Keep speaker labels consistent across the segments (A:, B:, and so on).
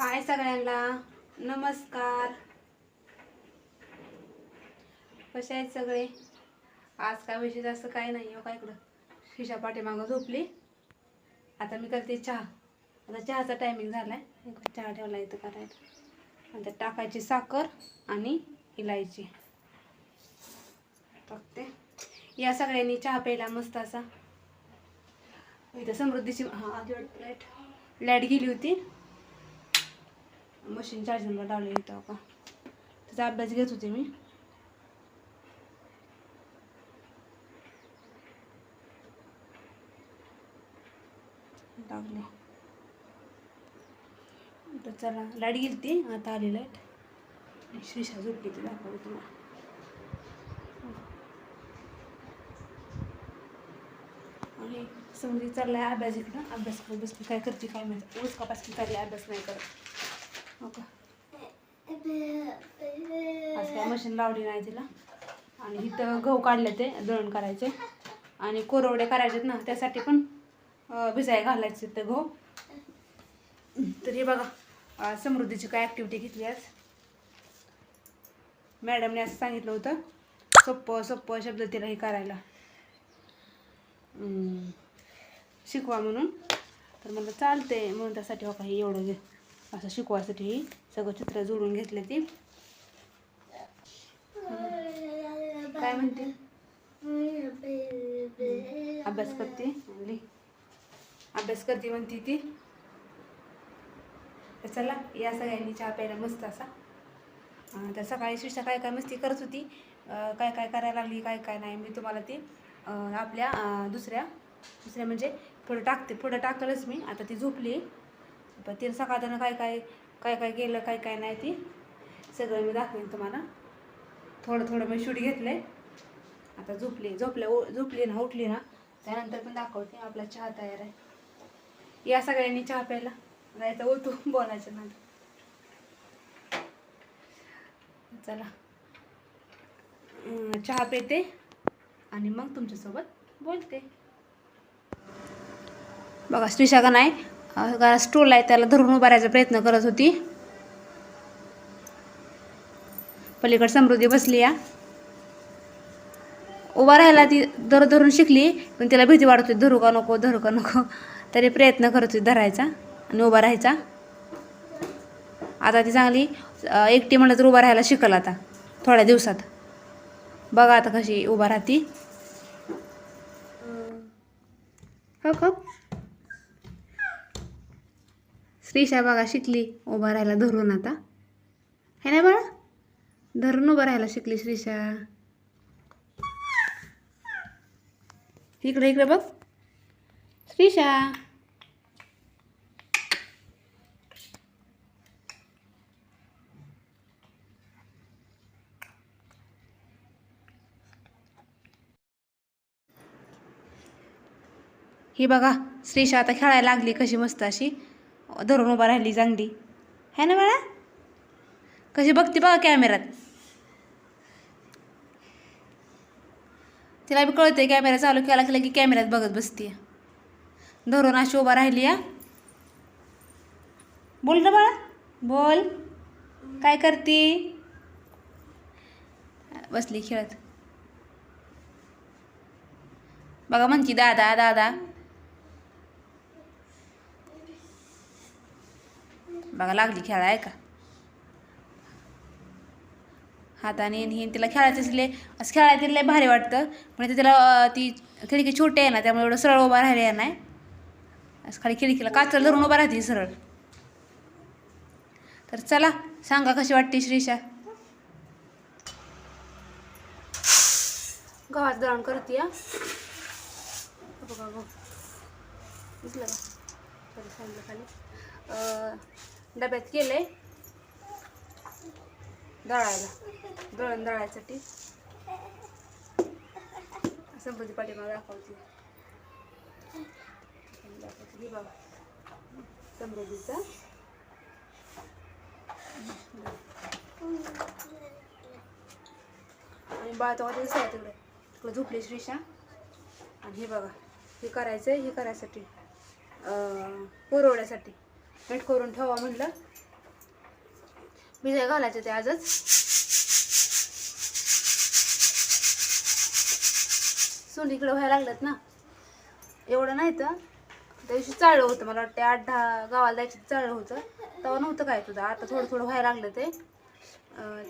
A: हाय सगळ्यांना. नमस्कार. कसे आहेत सगळे? आज काय विशेष असं काय नाही हो काय इकडं? शिशा पाठीमागं झोपली. आता मी करते चहा. आता चहाचा टायमिंग झाला आहे चहा ठेवला इथं करायला आता टाकायची साखर आणि इलायची. टाकते. या सगळ्यांनी चहा प्यायला मस्त असा. इथं समृद्धीची हां आधी लाइट लाइट गेली होती. मशीन चार्जिंगला लावलेली होतं का त्याचा अभ्यास घेत होते मी. लागले. तर चला लाइट गेली ती आता आली लाइट. श्रीषा झोपली ती दाखवली तुला आणि समजी चाललाय अभ्यास इकडं. अभ्यास करत बसली. काय करते काय माहिती. ऊसपासून चालली अभ्यास नाही करत. हो का आज काय मशीन लावली नाही तिला. आणि इथं गहू काढले ते दळण करायचे. आणि कोरवडे करायचेत ना त्यासाठी पण भिजाय घालायचे ते गहू. तर हे बघा समृद्धीची काय ॲक्टिव्हिटी घेतली आज. मॅडमने असं सांगितलं होतं सोप्पं सोप्पं शब्द तिला हे करायला. शिकवा म्हणून. तर मला चालते म्हणून त्यासाठी हो काही एवढं घे. असं शिकवायसाठी ही सगळं चित्र जोडून घेतले ती. काय म्हणते? अभ्यास करते. अभ्यास करते म्हणते ती. तर चला या सगळ्यांनी चहा प्यायला मस्त असा. तर सकाळी शिक्षा काय काय मस्ती करत होती. काय काय करायला लागली काय काय नाही मी तुम्हाला ती आपल्या दुसऱ्या दुसऱ्या म्हणजे पुढं टाकते पुढं टाकलंच मी. आता ती झोपली. पण तिला सकाळनं काय काय काय काय केलं काय काय नाही ती सगळं मी दाखवेन तुम्हाला. थोडं थोडं मी शूट घेतलं आता झोपली झोपल्या उ- झोपली ना उठली ना त्यानंतर पण दाखवते आपला चहा तयार आहे. या सगळ्यांनी चहा प्यायला नाही तर ओतू बोलायचं ना चला. चहा पेते आणि मग तुमच्यासोबत बोलते. बघा श्रीषा का नाही स्टूल आहे त्याला धरून उभारायचा प्रयत्न करत होती. पलीकडे समृद्धी बसली या. उभा राहायला ती धर धरून शिकली पण तिला भीती वाटत होती धरू का नको धरू का नको. तरी प्रयत्न करत होती धरायचा आणि उभा राहायचा. आता ती चांगली एकटी म्हणलं तर उभा राहायला शिकल आता थोड्या दिवसात. बघा आता कशी उभा राहती. हो. हो. श्रीशा बघा शिकली उभा राहायला धरून आता. है ना बाळा? धरून उभं राहायला शिकली श्रीशा. इकडे इकडे बघ. श्रीशा. ही बघा श्रीशा आता खेळायला लागली कशी मस्त अशी. धरून उभा राहिली चांगली है ना बाळा? कशी बघते बघा कॅमेऱ्यात. तिला बी कळतंय कॅमेरा चालू केला केला की कॅमेऱ्यात बघत बसते धरून अशी उभा राहिली या बोल ना बाळा. बोल. काय करते? बसली खेळत. बघा म्हणती दादा दादा. बघा लागली खेळाय का? हाताने आणि हे तिला खेळायचं असले असं खेळायला तिला लय भारी वाटतं. पण ते तिला ती खिडकी छोटी आहे ना त्यामुळे एवढं सरळ उभा राहिले नाही. असं खाली खिडकीला काचल धरून उभा राहते सरळ. तर चला सांगा कशी वाटते श्रीषा गव्हात दळण करते बघा दिसलं का खाली डब्यात केलं आहे दळायला. दळण दळायसाठी. संपत्ती पाठीमाग दाखवते. दाखवते. हे बघा. समृद्धीचा. आणि बाळ तो ते दिसायला तिकडे तिकडे झोपली श्रीशा आणि हे बघा. हे करायचं हे करायसाठी. पुरवण्यासाठी मीठ करून ठेवा म्हणलं. भिजाय घालायचे ते आजच. सोंडीकडे व्हायला लागलेत ना. एवढं नाही तर त्या दिवशी चाळलं होतं मला वाटतं आठ दहा गावाला जायचं चाळलं होतं. तेव्हा नव्हतं काय तुझं. आता थोडं थोडं व्हायला लागलं ते.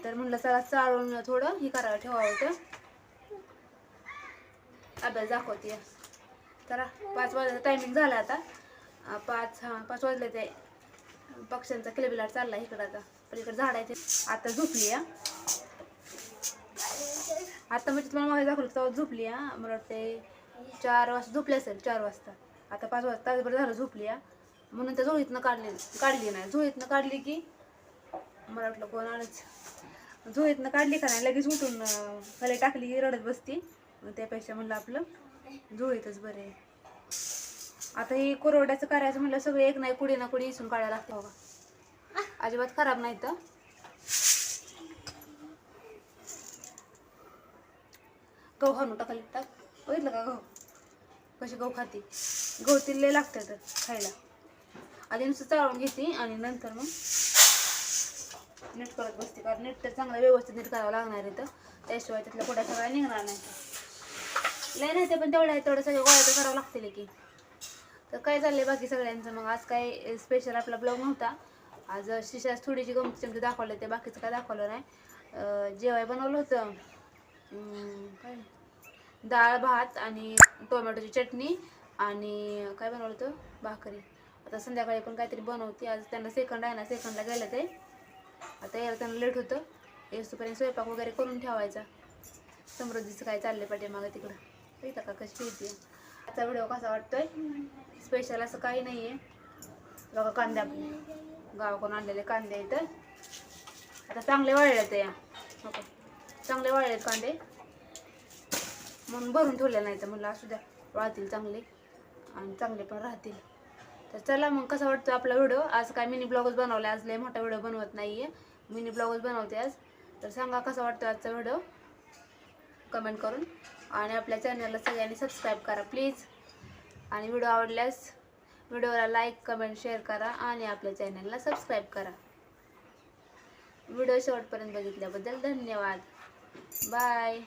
A: तर म्हणलं चला चाळून थोडं हे करावं ठेवावं होतं अभ्यास दाखवते चला पाच वाजायचा टायमिंग झाला आता. पाच हां पाच वाजले ते. पक्ष्यांचा किलबिलाट चालला इकडं आता. पलीकडे झाड आहे ते आता झोपली या आता म्हणजे तुम्हाला मागे दाखवलं तेव्हा झोपली हा. मला वाटते चार वाजता झोपली असेल चार वाजता. आता पाच वाजता तासभर झालं झोपली हा. म्हणून त्या झोळीतनं काढली काढली नाही. झोळीतनं काढली की मला वाटलं कोण आलंच. झोळीतनं काढली का नाही लगेच उठून फले खाली टाकली की रडत बसती. त्यापेक्षा म्हणलं आपलं झोळीतच बरे आता हे कोरवड्याचं करायचं म्हणलं सगळे एक नाही कुडी ना कुडी इसून काढायला लागतं बघा अजिबात खराब नाही तर गहू हाणून टाकायला टाक बघितलं का गहू? कशी गहू खाते. गहू तिले लागतात खायला. आधी नुसतं चाळून घेते आणि नंतर मग नीट करत बसते. कारण नीट तर चांगलं व्यवस्थित नीट करावं लागणार आहे तर त्याशिवाय त्यातल्या पोट्या सगळ्या निघणार नाही लय नाही ते पण तेवढ्या आहे तेवढं सगळं गोळ्या तर करावं लागतील की. तर काय चाललंय बाकी सगळ्यांचं? मग आज काय स्पेशल आपला ब्लॉग नव्हता. आज शिशास थोडीशी गमती चमती दाखवले ते बाकीचं काय दाखवलं नाही. जेवाय बनवलं होतं. काय? डाळ भात आणि टोमॅटोची चटणी आणि काय बनवलं होतं? भाकरी. आता संध्याकाळी पण काहीतरी बनवते. आज त्यांना सेकंड आहे ना सेकंडला गेलं ते. आता यायला त्यांना लेट होतं. येस्तोपर्यंत स्वयंपाक वगैरे करून ठेवायचा. समृद्धीचं काय चाललंय पाठीमागं तिकडं. बघितलं का कशी येते आजचा व्हिडिओ कसा वाटतोय? स्पेशल असं काही नाही आहे बघा कांदे गावाकडून आणलेले कांदे आहेत आता चांगले वाळले ते या. हो चांगले वाळले कांदे. म्हणून भरून ठेवले नाही तर म्हणलं असू द्या वाळतील चांगले. आणि चांगले पण राहतील. तर चला मग कसा वाटतो आपला व्हिडिओ आज काय मिनी ब्लॉगच बनवला? आज लय मोठा व्हिडिओ बनवत नाही आहे मिनी ब्लॉगच बनवते आज. तर सांगा कसा वाटतो आजचा व्हिडिओ कमेंट करून. आणि आपल्या चॅनलला सगळ्यांनी सबस्क्राईब करा प्लीज आणि व्हिडिओ आवडल्यास व्हिडिओला लाईक कमेंट शेअर करा आणि आपल्या चॅनलला सबस्क्राईब करा. व्हिडिओ शेवटपर्यंत बघितल्याबद्दल धन्यवाद. बाय